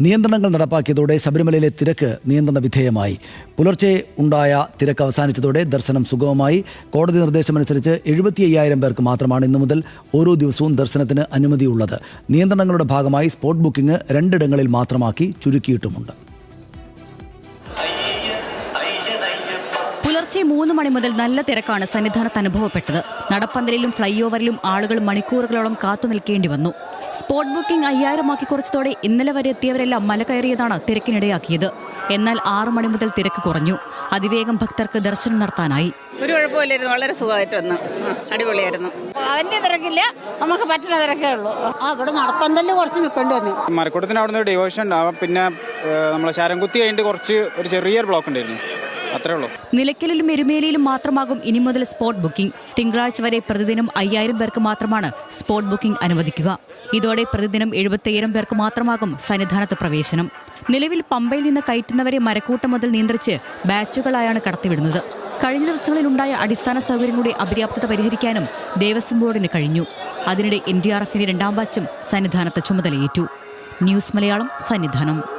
നിയന്ത്രണങ്ങൾ നടപ്പാക്കിയതോടെ ശബരിമലയിലെ തിരക്ക് നിയന്ത്രണ വിധേയമായി. പുലർച്ചെ ഉണ്ടായ തിരക്ക് അവസാനിച്ചതോടെ ദർശനം സുഗമമായി. കോടതി നിർദ്ദേശമനുസരിച്ച് എഴുപത്തി അയ്യായിരം പേർക്ക് മാത്രമാണ് ഇന്നു മുതൽ ഓരോ ദിവസവും ദർശനത്തിന് അനുമതിയുള്ളത്. നിയന്ത്രണങ്ങളുടെ ഭാഗമായി സ്പോട്ട് ബുക്കിംഗ് രണ്ടിടങ്ങളിൽ മാത്രമാക്കി ചുരുക്കിയിട്ടുമുണ്ട്. പുലർച്ചെ മൂന്ന് മണി മുതൽ നല്ല തിരക്കാണ് സന്നിധാനത്ത് അനുഭവപ്പെട്ടത്. നടപ്പന്തലിലും ഫ്ലൈ ഓവറിലും ആളുകൾ മണിക്കൂറുകളോളം കാത്തു നിൽക്കേണ്ടി വന്നു. സ്പോട്ട് ബുക്കിംഗ് അയ്യായിരമാക്കി കുറച്ചതോടെ ഇന്നലെ വരെ എത്തിയവരെല്ലാം മല കയറിയതാണ് തിരക്കിനിടയാക്കിയത്. എന്നാൽ ആറ് മണി മുതൽ തിരക്ക് കുറഞ്ഞു. അതിവേഗം ഭക്തർക്ക് ദർശനം നടത്താനായി. ഒരു കുഴപ്പമില്ലായിരുന്നു. വളരെ സുഖമായിട്ട് വന്നു അടിപൊളിയായിരുന്നു. അവന്റെ തിരക്കില്ല. നമുക്ക് പറ്റുന്ന തിരക്കേ ഉള്ളൂ. അവിടെ ഇവിടെ നടപ്പന്തൽ കുറച്ച് നിൽക്കേണ്ടി വന്നു. മരക്കൂട്ടത്തിന് അവിടെ നിന്ന് ഡിവോഷൻ ഉണ്ടാവും പിന്നെ നമ്മളെ ശരംകുത്തി കഴിഞ്ഞിട്ട് കുറച്ച് ഒരു ചെറിയൊരു ബ്ലോക്ക് ഉണ്ടായിരുന്നു. നിലയ്ക്കലിലും എരുമേലിയിലും മാത്രമാകും ഇനി മുതൽ സ്പോട്ട് ബുക്കിംഗ്. തിങ്കളാഴ്ച വരെ പ്രതിദിനം അയ്യായിരം പേർക്ക് മാത്രമാണ് സ്പോട്ട് ബുക്കിംഗ് അനുവദിക്കുക. ഇതോടെ പ്രതിദിനം എഴുപത്തയ്യായിരം പേർക്ക് മാത്രമാകും സന്നിധാനത്ത് പ്രവേശനം. നിലവിൽ പമ്പയിൽ നിന്ന് കയറ്റുന്നവരെ മരക്കൂട്ടം മുതൽ നിയന്ത്രിച്ച് ബാച്ചുകളായാണ് കടത്തിവിടുന്നത്. കഴിഞ്ഞ ദിവസങ്ങളിലുണ്ടായ അടിസ്ഥാന സൗകര്യങ്ങളുടെ അപര്യാപ്തത പരിഹരിക്കാനും ദേവസ്വം ബോർഡിന് കഴിഞ്ഞു. അതിനിടെ എൻ ഡി ആർ എഫിന്റെ രണ്ടാം ബാച്ചും സന്നിധാനത്ത് ചുമതലയേറ്റു. ന്യൂസ് മലയാളം സന്നിധാനം.